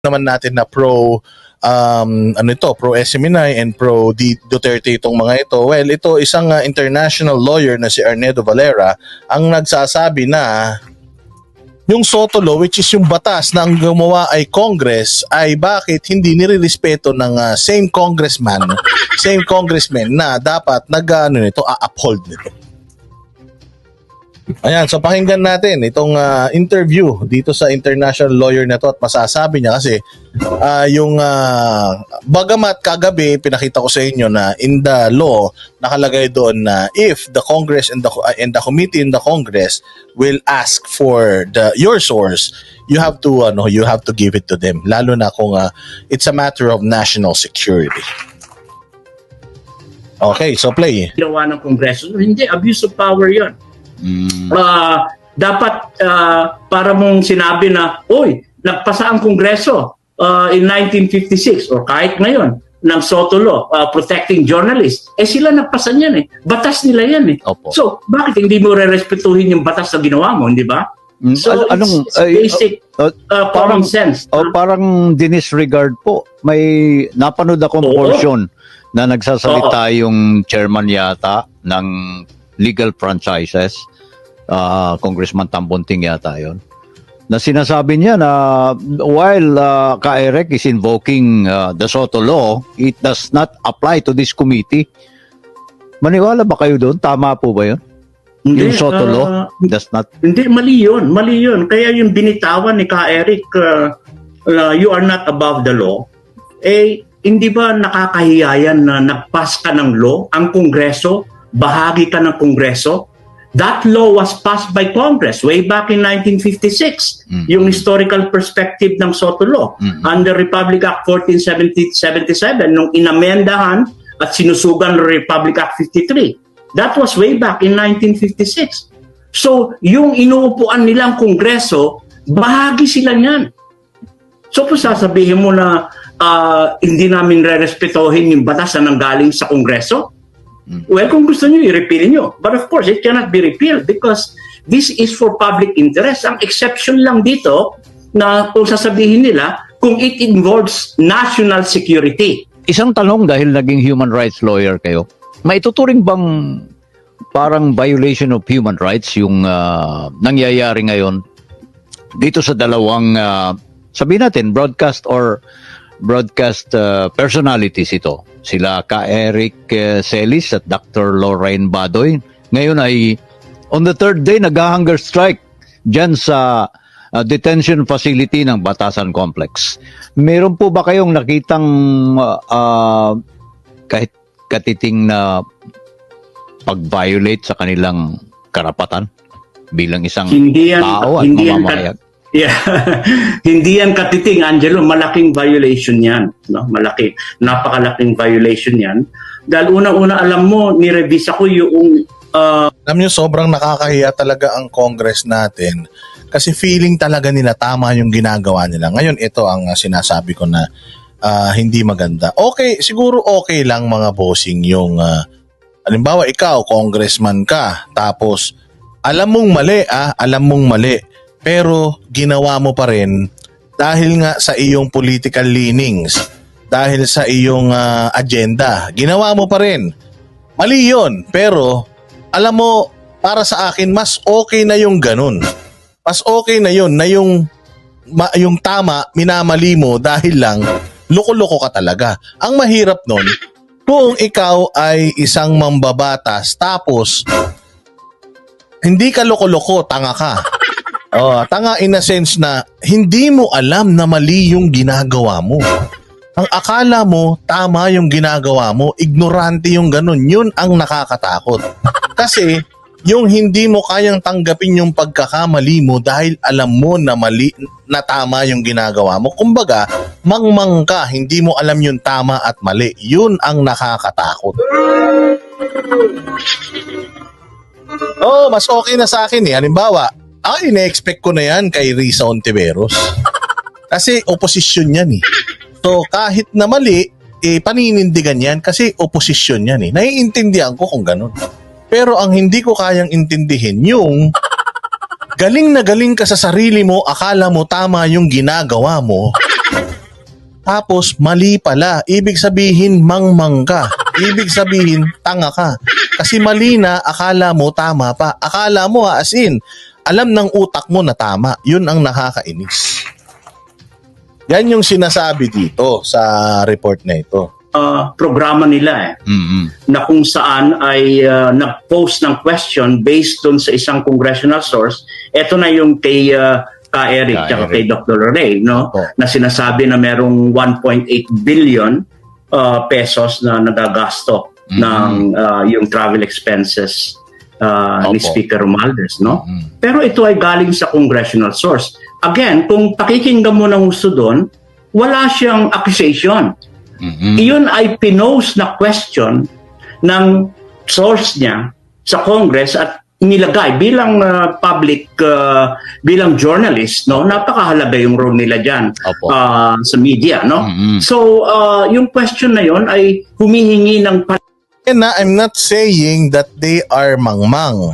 naman natin na pro um, ano ito, pro SMNI and pro D- Duterte itong mga ito. Well, ito isang uh, international lawyer na si Arnedo Valera ang nagsasabi na yung Soto Law, which is yung batas na ang gumawa ay Congress, ay bakit hindi nirerespeto ng uh, same congressman, same congressman na dapat nag ano nito, a-uphold nito. Ayan, so pakinggan natin itong ah, interview dito sa international lawyer na to at masasabi niya kasi ah, yung ah, bagamat kagabi pinakita ko sa inyo na in the law nakalagay doon na if the Congress and the ah, and the committee in the Congress will ask for the your source you have to ano you have to give it to them lalo na kung ah, it's a matter of national security. Okay, so play. ginawa ng Kongreso. Hindi, abuse of power yon. Mm. Ah, dapat ah, para mong sinabi na, Uy, nagpasa ang Kongreso ah, in 1956 or kahit ngayon ng Soto Law, ah, protecting journalists. Eh sila nagpasa niyan eh. Batas nila yan eh. Opo. So, bakit hindi mo re-respetuhin yung batas na ginawa mo, hindi ba? Mm, So, it's, anong it's ay, basic uh, ah, parang- common sense. o parang dinisregard po. May napanood akong Oo. portion na nagsasalita yung chairman yata ng legal franchises, ah, Congressman Tambonting yata yon na sinasabi niya na while uh, Ka-Eric is invoking ah, the Soto Law, it does not apply to this committee. Maniwala ba kayo doon? Tama po ba yun? Hindi, yung Soto Law ah, does not Hindi, mali yun. Mali yun. Kaya yung binitawan ni Ka Eric, uh, uh, you are not above the law, eh, hindi ba nakakahiya yan na nagpas ka ng law, ang Kongreso, bahagi ka ng Kongreso? That law was passed by Congress way back in 1956. Mhm. Yung historical perspective ng Soto Law Mhm. under Republic Act 1477 nung inamendahan at sinusugan ng Republic Act 53. That was way back in 1956. So, yung inuupuan nilang kongreso, bahagi sila niyan. So, kung sasabihin mo na ah, hindi namin re-respetohin yung batas na nanggaling sa kongreso, Mm. well, kung gusto nyo, i-repeal nyo. But of course, it cannot be repealed because this is for public interest. Ang exception lang dito na kung sasabihin nila, kung it involves national security. Isang tanong dahil naging human rights lawyer kayo. Maituturing bang parang violation of human rights yung ah, nangyayari ngayon dito sa dalawang ah, sabihin natin broadcast or broadcast ah, personalities ito. Sila ka Eric eh, Celis at Dr. Lorraine Badoy. Ngayon ay on the third day nag-hunger strike dyan sa ah, detention facility ng Batasan Complex. Meron po ba kayong nakitang ah, ah, kahit katiting na pag-violate sa kanilang karapatan bilang isang Hindi yan, tao at hindi yan, mamamayan? kat- yeah. hindi yan katiting, Angelo. Malaking violation yan. No? Malaki. Napakalaking violation yan. Dahil unang-una, alam mo, nirevisa ko yung uh, Alam niyo, sobrang nakakahiya talaga ang Congress natin kasi feeling talaga nila tama yung ginagawa nila. Ngayon, ito ang uh, sinasabi ko na ah, hindi maganda. Okay, siguro okay lang mga bossing yung ah, halimbawa ikaw, congressman ka, tapos alam mong mali ah, alam mong mali, pero ginawa mo pa rin dahil nga sa iyong political leanings, dahil sa iyong ah, agenda, ginawa mo pa rin. Mali yun, pero alam mo, para sa akin, mas okay na yung ganun. Mas okay na yun, na yung, ma, yung tama, minamali mo dahil lang, loko-loko ka talaga. Ang mahirap nun, kung ikaw ay isang mambabatas, tapos, hindi ka loko-loko, tanga ka. Oh, tanga in a sense na hindi mo alam na mali yung ginagawa mo. Ang akala mo, tama yung ginagawa mo, ignorante yung ganun, yun ang nakakatakot. Kasi, yung hindi mo kayang tanggapin yung pagkakamali mo dahil alam mo na mali na tama yung ginagawa mo. Kumbaga, mangmang ka, hindi mo alam yung tama at mali. Yun ang nakakatakot. Oh, mas okay na sa akin eh. Halimbawa, ay, ina-expect ko na yan kay Risa Ontiveros. Kasi oposisyon yan eh. So, kahit na mali, eh, paninindigan yan kasi oposisyon yan eh. Naiintindihan ko kung ganun. Pero ang hindi ko kayang intindihin, yung galing na galing ka sa sarili mo, akala mo tama yung ginagawa mo, Tapos mali pala. Ibig sabihin mangmang ka. Ibig sabihin tanga ka. Kasi mali na, akala mo tama pa. Akala mo ha, as in, alam ng utak mo na tama. Yun ang nakakainis. Yan yung sinasabi dito sa report na ito. uh, programa nila eh. Mm-mm. na kung saan ay uh, nag-post ng question based dun sa isang congressional source. Ito na yung kay uh, ka Eric Ka at kay Dr. Ray, no? Opo. Na sinasabi na merong 1.8 billion uh, pesos na nagagasto Mhm. ng uh, yung travel expenses uh, ni. Speaker Romualdez, no? Mm. Pero ito ay galing sa congressional source. Again, kung pakikinggan mo ng gusto doon, wala siyang accusation. Mm-mm. Iyon ay pinost na question ng source niya sa Congress at nilagay bilang uh, public uh, bilang journalist no napakahalaga yung role nila diyan uh, sa media no Mm-mm. so uh, yung question na yon ay humihingi ng And na, I'm not saying that they are mangmang.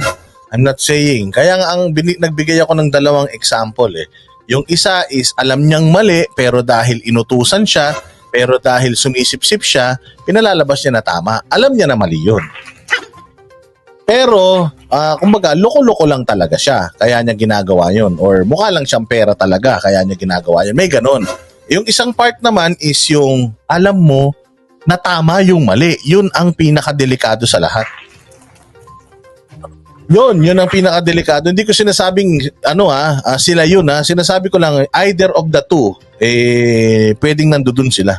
I'm not saying. Kaya nga ang bini- nagbigay ako ng dalawang example eh. Yung isa is alam niyang mali pero dahil inutusan siya, pero dahil sumisip-sip siya, pinalalabas niya na tama. Alam niya na mali yun. Pero, ah, kumbaga, loko-loko lang talaga siya. Kaya niya ginagawa yun. Or mukha lang siyang pera talaga. Kaya niya ginagawa yun. May ganun. Yung isang part naman is yung alam mo na tama yung mali. Yun ang pinakadelikado sa lahat. Yun, yun ang pinakadelikado. Hindi ko sinasabing ano ah, ah, sila yun ah. Sinasabi ko lang either of the two eh pwedeng nandoon sila.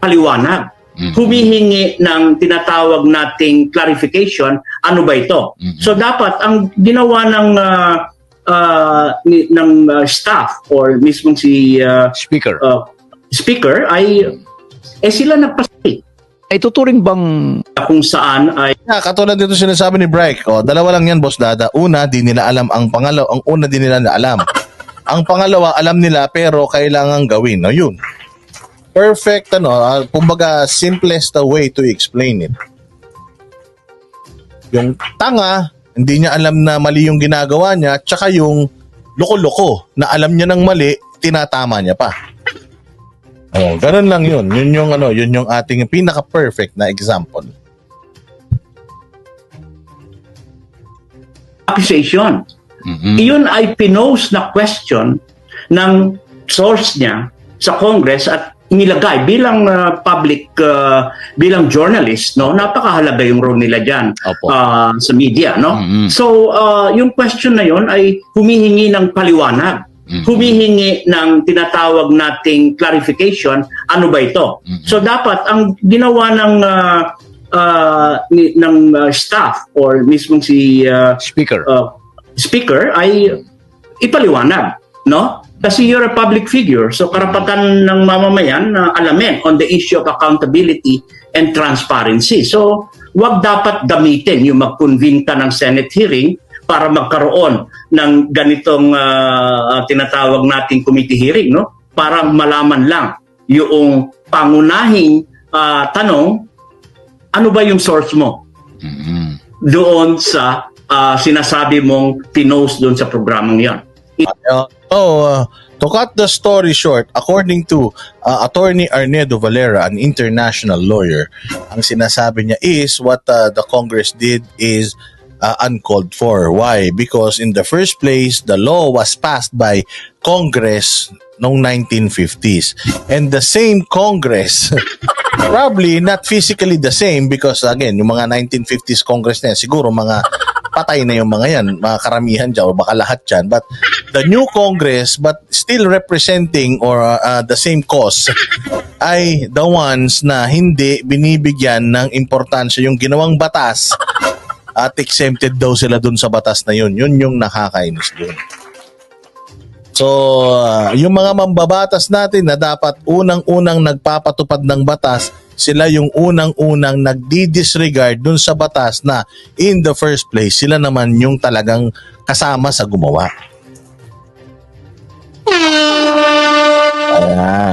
paliwanag Mhm. humihingi ng tinatawag nating clarification ano ba ito Mhm. so dapat ang ginawa ng uh, uh, ni- ng uh, staff or mismong si uh, Speaker, uh, speaker ay eh sila nagpasali ay tuturing bang kung saan ay Yeah, katulad dito sinasabi ni Bryce, oh, dalawa lang yan, Boss Dada. Una, di nila alam ang pangalawa, ang una di nila na alam. Ang pangalawa, alam nila pero kailangan gawin. No, yun. Perfect, ano, ah, kumbaga, simplest way to explain it. Yung tanga, hindi niya alam na mali yung ginagawa niya, tsaka yung loko-loko na alam niya ng mali, tinatama niya pa. Oh, ganun lang yun. Yun yung ano, yun yung ating pinaka-perfect na example. accusation Mhm. iyon ay pinost na question ng source niya sa Congress at nilagay bilang uh, public uh, bilang journalist no napakahalaga yung role nila diyan uh, sa media no Mhm. so uh, yung question na yon ay humihingi ng paliwanag Mhm. humihingi ng tinatawag nating clarification ano ba ito Mhm. so dapat ang ginawa ng uh, uh, ni- ng uh, staff or mismong si uh, Speaker, uh, speaker ay ipaliwanag, no? Kasi you're a public figure, so karapatan ng mamamayan na alamin on the issue of accountability and transparency. So, wag dapat gamitin yung mag-convene ka ng Senate hearing para magkaroon ng ganitong ah, tinatawag nating committee hearing, no? Para malaman lang yung pangunahing ah, tanong, ano ba yung source mo? Mhm. doon sa ah, sinasabi mong pinost doon sa programang yon. Uh, oh, uh, to cut the story short, according to uh, attorney Arnedo Valera, an international lawyer, ang sinasabi niya is what uh, the Congress did is uh, uncalled for. Why? Because in the first place, the law was passed by Congress noong 1950s. And the same Congress, probably not physically the same because again, yung mga 1950s Congress na yan, siguro mga patay na yung mga yan, mga karamihan dyan o baka lahat dyan. But the new Congress, but still representing or uh, the same cause, ay the ones na hindi binibigyan ng importansya yung ginawang batas at exempted daw sila dun sa batas na yun. Yun yung nakakainis dun. So, uh, yung mga mambabatas natin na dapat unang-unang nagpapatupad ng batas, sila yung unang-unang nagdi-disregard dun sa batas na in the first place, sila naman yung talagang kasama sa gumawa.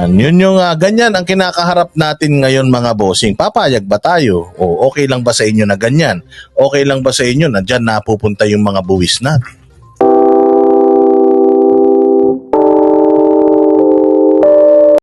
Ayan, yun yung ah, ganyan ang kinakaharap natin ngayon mga bossing. Papayag ba tayo? O okay lang ba sa inyo na ganyan? Okay lang ba sa inyo na dyan napupunta yung mga buwis natin?